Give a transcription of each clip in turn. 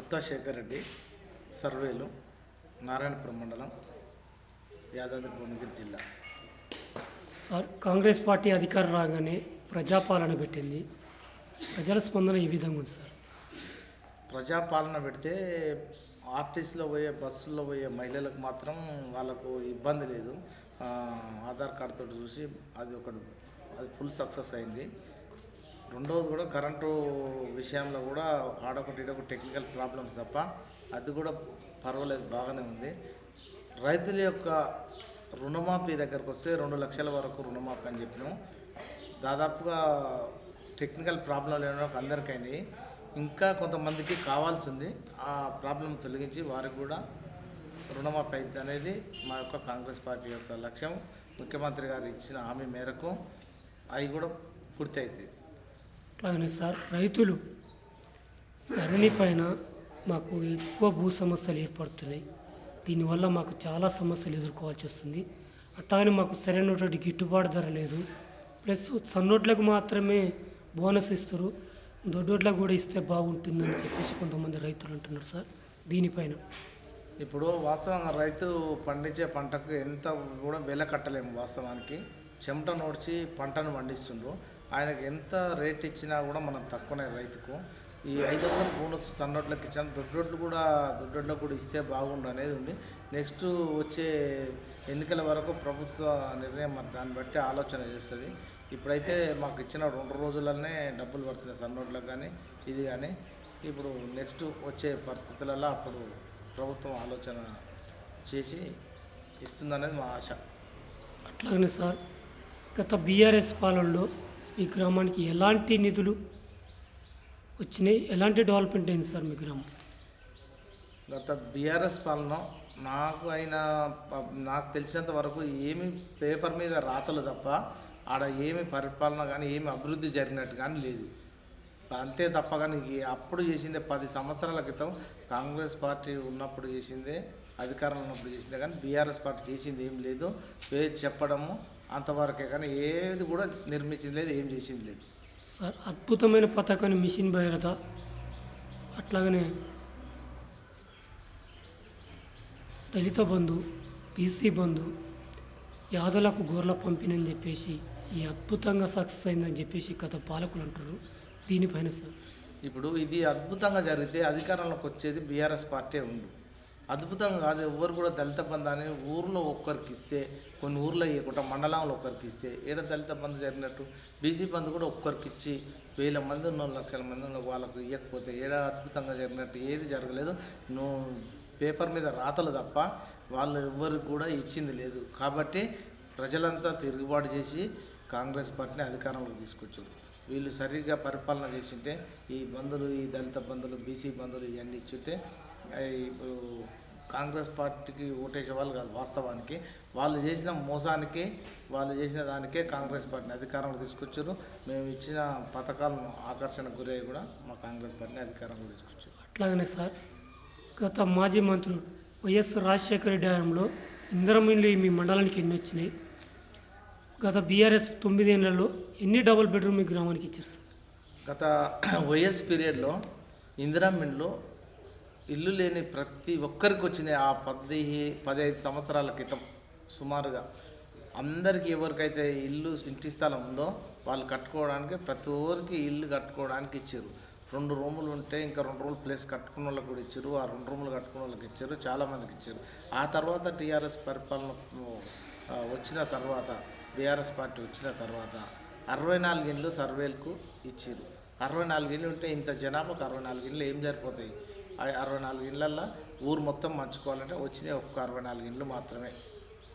గుత్తా శేఖర్ రెడ్డి సర్వేలు నారాయణపురం మండలం యాదాద్రి భువనగిరి జిల్లా. సార్ కాంగ్రెస్ పార్టీ అధికారం రాగానే ప్రజాపాలన పెట్టింది. ప్రజల స్పందన ఈ విధంగా ఉంది సార్. ప్రజాపాలన పెడితే ఆర్టీసీలో పోయే బస్సుల్లో పోయే మహిళలకు మాత్రం వాళ్ళకు ఇబ్బంది లేదు. ఆధార్ కార్డుతో చూసి అది ఒకటి అది ఫుల్ సక్సెస్ అయింది. రెండవది కూడా కరెంటు విషయంలో కూడా ఆడొకటి ఒక టెక్నికల్ ప్రాబ్లమ్స్ తప్ప అది కూడా పర్వాలేదు బాగానే ఉంది. రైతుల యొక్క రుణమాఫీ దగ్గరకు వస్తే రెండు లక్షల వరకు రుణమాఫీ అని చెప్పినాము దాదాపుగా టెక్నికల్ ప్రాబ్లం లేని అందరికీ అందరికైనా ఇంకా కొంతమందికి కావాల్సి ఉంది ఆ ప్రాబ్లం తొలగించి వారికి కూడా రుణమాఫీ అయింది అనేది మా యొక్క కాంగ్రెస్ పార్టీ యొక్క లక్ష్యం. ముఖ్యమంత్రి గారు ఇచ్చిన హామీ మేరకు అవి కూడా పూర్తి అవుతుంది అలాగనే సార్ రైతులు ధరణి పైన మాకు ఎక్కువ భూ సమస్యలు ఏర్పడుతున్నాయి. దీనివల్ల మాకు చాలా సమస్యలు ఎదుర్కోవాల్సి వస్తుంది. అట్లాగనే మాకు సరైనటువంటి గిట్టుబాటు ధర లేదు. ప్లస్ సన్నోట్లకు మాత్రమే బోనస్ ఇస్తారు. దొడ్డోట్లకు కూడా ఇస్తే బాగుంటుందని చెప్పేసి కొంతమంది రైతులు అంటున్నారు సార్. దీనిపైన ఇప్పుడు వాస్తవంగా రైతు పండించే పంటకు ఎంత కూడా వెల కట్టలేము వాస్తవానికి. చెమట నోడ్చి పంటను పండిస్తుండ్రు. ఆయనకు ఎంత రేట్ ఇచ్చినా కూడా మనం తక్కువనే రైతుకు. ఈ ఐదు వందల బోనస్ సన్నోట్లకు ఇచ్చాను దొడ్డోట్లు కూడా దొడ్డోట్లకు కూడా ఇస్తే బాగుండు అనేది ఉంది. నెక్స్ట్ వచ్చే ఎన్నికల వరకు ప్రభుత్వ నిర్ణయం మరి దాన్ని బట్టి ఆలోచన చేస్తుంది. ఇప్పుడైతే మాకు ఇచ్చిన రెండు రోజులనే డబ్బులు పడుతున్నాయి సన్నోట్లకు కానీ ఇది కానీ. ఇప్పుడు నెక్స్ట్ వచ్చే పరిస్థితులలో అప్పుడు ప్రభుత్వం ఆలోచన చేసి ఇస్తుందనేది మా ఆశ. అట్లాగనే సార్. గత బీఆర్ఎస్ పాలనలో ఈ గ్రామానికి ఎలాంటి నిధులు వచ్చినాయి? ఎలాంటి డెవలప్మెంట్ అయింది సార్ మీ గ్రామం? గత బీఆర్ఎస్ పాలన నాకు అయిన నాకు తెలిసినంత వరకు ఏమి పేపర్ మీద రాతలు తప్ప ఆడ ఏమి పరిపాలన కానీ ఏమి అభివృద్ధి జరిగినట్టు కానీ లేదు. అంతే తప్ప కానీ అప్పుడు చేసిందే పది సంవత్సరాల క్రితం కాంగ్రెస్ పార్టీ ఉన్నప్పుడు చేసిందే అధికారంలో ఉన్నప్పుడు చేసిందే కానీ బీఆర్ఎస్ పార్టీ చేసింది ఏం లేదు. పేరు చెప్పడము అంతవరకే కానీ ఏది కూడా నిర్మించింది లేదు ఏం చేసింది లేదు. సార్ అద్భుతమైన పథకాన్ని మిషన్ భగీరథ అట్లాగనే దళిత బంధు బీసీ బంధు యాదలకు గోర్ల పంపిణని చెప్పేసి ఈ అద్భుతంగా సక్సెస్ అయిందని చెప్పేసి గత పాలకులు అంటారు దీనిపైన సార్. ఇప్పుడు ఇది అద్భుతంగా జరిగితే అధికారంలోకి వచ్చేది బీఆర్ఎస్ పార్టీ ఉండు. అద్భుతంగా కాదు. ఎవరు కూడా దళిత బంధాన్ని ఊర్లో ఒక్కరికి ఇస్తే కొన్ని ఊర్లో ఇవ్వకుండా మండలంలో ఒక్కరికి ఇస్తే ఏడ దళిత బంధు జరిగినట్టు బీసీ బంధు కూడా ఒక్కరికి ఇచ్చి వేల మంది ఉన్న లక్షల మంది ఉన్న వాళ్ళకు ఇవ్వకపోతే ఏడ అద్భుతంగా జరిగినట్టు ఏది జరగలేదు. నువ్వు పేపర్ మీద రాతలు తప్ప వాళ్ళు ఎవ్వరికి కూడా ఇచ్చింది లేదు. కాబట్టి ప్రజలంతా తిరుగుబాటు చేసి కాంగ్రెస్ పార్టీని అధికారంలోకి తీసుకొచ్చారు. వీళ్ళు సరిగ్గా పరిపాలన చేసింటే ఈ బంధులు ఈ దళిత బంధులు బీసీ బంధులు ఇవన్నీ ఇచ్చుంటే ఇప్పుడు కాంగ్రెస్ పార్టీకి ఓటేసే వాళ్ళు కాదు వాస్తవానికి. వాళ్ళు చేసిన మోసానికి వాళ్ళు చేసిన దానికే కాంగ్రెస్ పార్టీని అధికారంలో తీసుకొచ్చారు. మేము ఇచ్చిన పథకాలను ఆకర్షణకు గురయ్యి కూడా మా కాంగ్రెస్ పార్టీని అధికారంలో తీసుకొచ్చారు. అట్లాగనే సార్ గత మాజీ మంత్రులు వైఎస్ రాజశేఖర రెడ్డి హయాంలో ఇందిరమిల్లు మీ మండలానికి ఎన్ని వచ్చినాయి? గత బీఆర్ఎస్ తొమ్మిదేళ్ళలో ఎన్ని డబుల్ బెడ్రూమ్ మీ గ్రామానికి ఇచ్చారు సార్? గత వైఎస్ పీరియడ్లో ఇందిరామిన్లో ఇల్లు లేని ప్రతి ఒక్కరికి వచ్చినాయి ఆ పది పదహైదు సంవత్సరాల క్రితం సుమారుగా. అందరికీ ఎవరికైతే ఇల్లు ఇంటి స్థలం ఉందో వాళ్ళు కట్టుకోవడానికి ప్రతి ఒక్కరికి ఇల్లు కట్టుకోవడానికి ఇచ్చారు. రెండు రూములు ఉంటే ఇంకా రెండు రూములు ప్లేస్ కట్టుకున్న వాళ్ళకి కూడా ఇచ్చారు. ఆ రెండు రూములు కట్టుకున్న వాళ్ళకి ఇచ్చారు. చాలామందికి ఇచ్చారు. ఆ తర్వాత టీఆర్ఎస్ పరిపాలన వచ్చిన తర్వాత బీఆర్ఎస్ పార్టీ వచ్చిన తర్వాత అరవై నాలుగు ఇండ్లు సర్వేలకు ఇచ్చారు. అరవై నాలుగు ఇండ్లు ఉంటే ఇంత జనాభాకు అరవై నాలుగు ఇండ్లు ఏం జరిపోతాయి అరవై నాలుగు ఇండ్లల్లో ఊరు మొత్తం మంచుకోవాలంటే వచ్చినాయి ఒక్క అరవై నాలుగు ఇండ్లు మాత్రమే.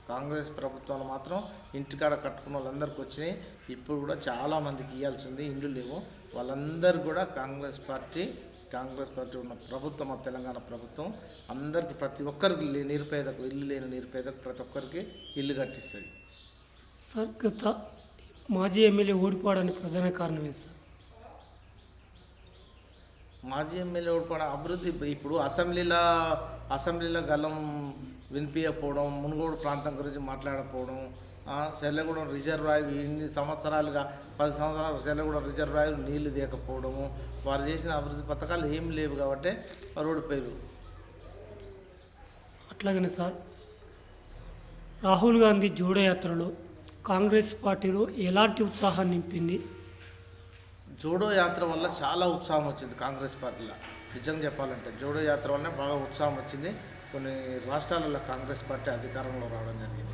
కాంగ్రెస్ ప్రభుత్వంలో మాత్రం ఇంటికాడ కట్టుకున్న వాళ్ళందరికీ వచ్చినాయి. ఇప్పుడు కూడా చాలామందికి ఇవ్వాల్సి ఉంది. ఇండ్లు లేవు. వాళ్ళందరూ కూడా కాంగ్రెస్ పార్టీ కాంగ్రెస్ పార్టీ ఉన్న ప్రభుత్వం ఆ తెలంగాణ ప్రభుత్వం అందరికి ప్రతి ఒక్కరికి నిరుపేదకు ఇల్లు లేని నిరుపేదకు ప్రతి ఒక్కరికి ఇల్లు కట్టిస్తుంది. సార్ గత మాజీ ఎమ్మెల్యే ఓడిపోవడానికి ప్రధాన కారణం ఏంటి సార్? మాజీ ఎమ్మెల్యే ఓడిపోవడం అభివృద్ధి ఇప్పుడు అసెంబ్లీలో అసెంబ్లీలో గలం వినిపించకపోవడం మునుగోడు ప్రాంతం గురించి మాట్లాడకపోవడం చెల్లగూడెం చెల్లెగూడెం రిజర్వాయర్ ఇన్ని సంవత్సరాలుగా పది సంవత్సరాలు చెల్లెగూడెం రిజర్వాయర్ నీళ్ళు తీయకపోవడము వారు చేసిన అభివృద్ధి పథకాలు ఏం లేవు కాబట్టి రోడ్డు పేరు అట్లాగనే సార్ రాహుల్ గాంధీ జోడో యాత్రలో కాంగ్రెస్ పార్టీలో ఎలాంటి ఉత్సాహాన్ని నింపింది? జోడో యాత్ర వల్ల చాలా ఉత్సాహం వచ్చింది కాంగ్రెస్ పార్టీలో. నిజంగా చెప్పాలంటే జోడో యాత్ర వల్ల బాగా ఉత్సాహం వచ్చింది. కొన్ని రాష్ట్రాలలో కాంగ్రెస్ పార్టీ అధికారంలో రావడం జరిగింది.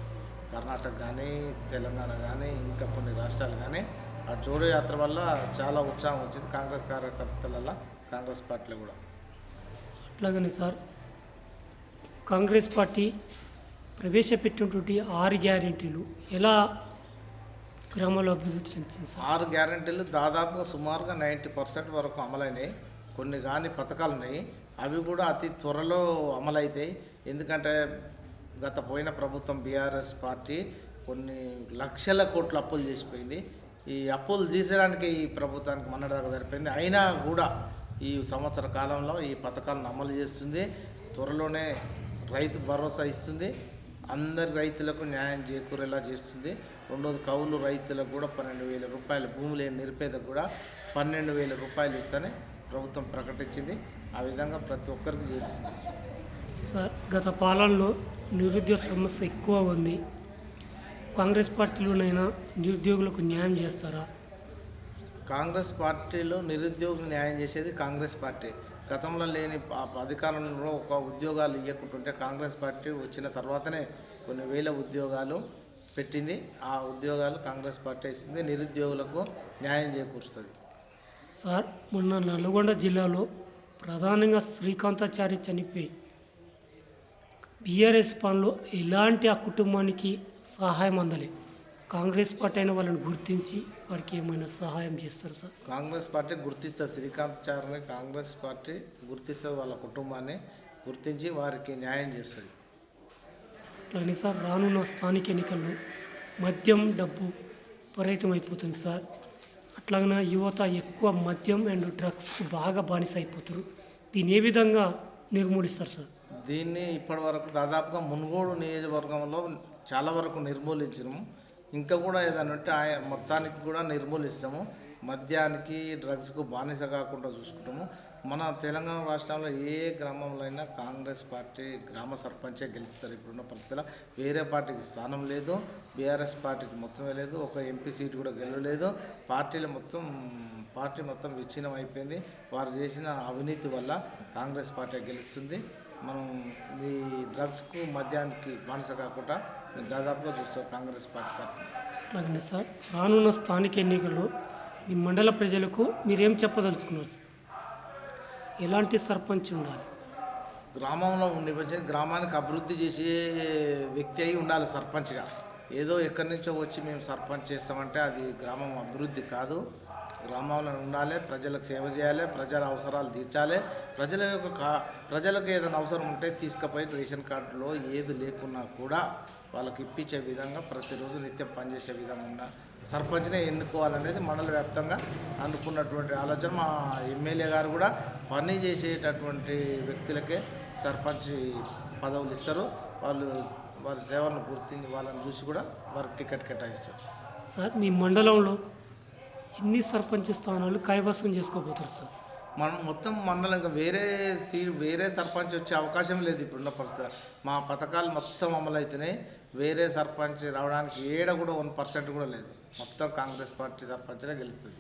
కర్ణాటక కానీ తెలంగాణ కానీ ఇంకా కొన్ని రాష్ట్రాలు కానీ ఆ జోడో యాత్ర వల్ల చాలా ఉత్సాహం వచ్చింది కాంగ్రెస్ కార్యకర్తలలో కాంగ్రెస్ పార్టీలో కూడా. అట్లాగనే సార్ కాంగ్రెస్ పార్టీ ప్రవేశపెట్టినటువంటి ఆరు గ్యారెంటీలు ఎలా గ్రామాల్లో అభివృద్ధి చెందుతుంది ఆరు గ్యారంటీలు దాదాపుగా సుమారుగా నైంటీ పర్సెంట్ వరకు అమలైనాయి. కొన్ని కానీ పథకాలు ఉన్నాయి అవి కూడా అతి త్వరలో అమలవుతాయి ఎందుకంటే గత పోయిన ప్రభుత్వం బీఆర్ఎస్ పార్టీ కొన్ని లక్షల కోట్ల అప్పులు చేసిపోయింది. ఈ అప్పులు తీసేయడానికి ఈ ప్రభుత్వానికి మన్నడదాకా సరిపోయింది. అయినా కూడా ఈ సంవత్సర కాలంలో ఈ పథకాలను అమలు చేస్తుంది. త్వరలోనే రైతు భరోసా ఇస్తుంది. అందరి రైతులకు న్యాయం చేకూరేలా చేస్తుంది. రెండోది కౌలు రైతులకు కూడా పన్నెండు వేల రూపాయలు భూమి లేని నిరుపేదకు కూడా పన్నెండు వేల రూపాయలు ఇస్తానే ప్రభుత్వం ప్రకటించింది. ఆ విధంగా ప్రతి ఒక్కరికి చేస్తుంది. సార్ గత పాలనలో నిరుద్యోగ సమస్య ఎక్కువ ఉంది. కాంగ్రెస్ పార్టీలోనైనా నిరుద్యోగులకు న్యాయం చేస్తారా? కాంగ్రెస్ పార్టీలో నిరుద్యోగులు న్యాయం చేసేది కాంగ్రెస్ పార్టీ. గతంలో లేని అధికారంలో ఒక ఉద్యోగాలు ఇవ్వకుంటుంటే కాంగ్రెస్ పార్టీ వచ్చిన తర్వాతనే కొన్ని వేల ఉద్యోగాలు పెట్టింది. ఆ ఉద్యోగాలు కాంగ్రెస్ పార్టీ ఇస్తుంది. నిరుద్యోగులకు న్యాయం చేకూరుస్తుంది. సార్ మొన్న నల్గొండ జిల్లాలో ప్రధానంగా శ్రీకాంతాచారి చనిపోయి బీఆర్ఎస్ పనులు ఎలాంటి ఆ కుటుంబానికి సహాయం అందలేదు. కాంగ్రెస్ పార్టీ అయిన వాళ్ళని గుర్తించి వారికి ఏమైనా సహాయం చేస్తారు సార్? కాంగ్రెస్ పార్టీ గుర్తిస్తుంది. శ్రీకాంత్ చారిని కాంగ్రెస్ పార్టీ గుర్తిస్తుంది వాళ్ళ కుటుంబాన్ని గుర్తించి వారికి న్యాయం చేస్తుంది. అట్లానే సార్ రానున్న స్థానిక ఎన్నికల్లో మద్యం డబ్బు విపరీతం అయిపోతుంది సార్. అట్లాగనే యువత ఎక్కువ మద్యం అండ్ డ్రగ్స్కు బాగా బానిస అయిపోతారు దీన్ని ఏ విధంగా నిర్మూలిస్తారు సార్? దీన్ని ఇప్పటి వరకు దాదాపుగా మునుగోడు నియోజకవర్గంలో చాలా వరకు నిర్మూలించినాము. ఇంకా కూడా ఏదైనా ఉంటే ఆయ మొత్తానికి కూడా నిర్మూలిస్తాము మద్యానికి డ్రగ్స్కు బానిస కాకుండా చూసుకుంటాము. మన తెలంగాణ రాష్ట్రంలో ఏ గ్రామంలో అయినా కాంగ్రెస్ పార్టీ గ్రామ సర్పంచే గెలుస్తారు. ఇప్పుడున్న పరిస్థితిలో వేరే పార్టీకి స్థానం లేదు. బీఆర్ఎస్ పార్టీకి మొత్తమే లేదు. ఒక ఎంపీ సీటు కూడా గెలవలేదు. పార్టీలు మొత్తం పార్టీ మొత్తం విచ్ఛిన్నం అయిపోయింది. వారు చేసిన అవినీతి వల్ల కాంగ్రెస్ పార్టీ గెలుస్తుంది. మనం ఈ డ్రగ్స్కు మద్యానికి బానిస కాకుండా దాదాపుగా చూస్తాం కాంగ్రెస్ పార్టీ తరఫున. అట్లాగనే సార్ రానున్న స్థానిక ఎన్నికల్లో ఈ మండల ప్రజలకు మీరేం చెప్పదలుచుకున్నారు సార్? ఎలాంటి సర్పంచ్ ఉండాలి? గ్రామంలో ఉండే గ్రామానికి అభివృద్ధి చేసే వ్యక్తి అయి ఉండాలి సర్పంచ్గా. ఏదో ఎక్కడి నుంచో వచ్చి మేము సర్పంచ్ చేస్తామంటే అది గ్రామం అభివృద్ధి కాదు. గ్రామంలో ఉండాలి ప్రజలకు సేవ చేయాలి ప్రజల అవసరాలు తీర్చాలి. ప్రజల యొక్క ప్రజలకు ఏదైనా అవసరం ఉంటే తీసుకుపోయి రేషన్ కార్డులో ఏది లేకున్నా కూడా వాళ్ళకి ఇప్పించే విధంగా ప్రతిరోజు నిత్యం పనిచేసే విధంగా ఉన్న సర్పంచ్నే ఎన్నుకోవాలనేది మండల వ్యాప్తంగా అనుకున్నటువంటి ఆలోచన. మా ఎమ్మెల్యే గారు కూడా పని చేసేటటువంటి వ్యక్తులకే సర్పంచ్ పదవులు ఇస్తారు. వాళ్ళు వారి సేవలను గుర్తించి వాళ్ళని చూసి కూడా వారికి టికెట్ కేటాయిస్తారు. సార్ మీ మండలంలో ఎన్ని సర్పంచ్ స్థానాలు కైవసం చేసుకోబోతారు సార్? మనం మొత్తం మండలం ఇంకా వేరే సీ వేరే సర్పంచ్ వచ్చే అవకాశం లేదు ఇప్పుడున్న పరిస్థితి. మా పథకాలు మొత్తం అమలవుతున్నాయి వేరే సర్పంచ్ రావడానికి ఏడ కూడా వన్ పర్సెంట్ కూడా లేదు. మొత్తం కాంగ్రెస్ పార్టీ సర్పంచ్నే గెలుస్తుంది.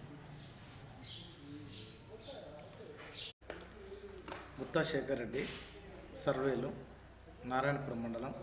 గుత్తా శేఖర్ రెడ్డి సర్వేలు నారాయణపురం మండలం.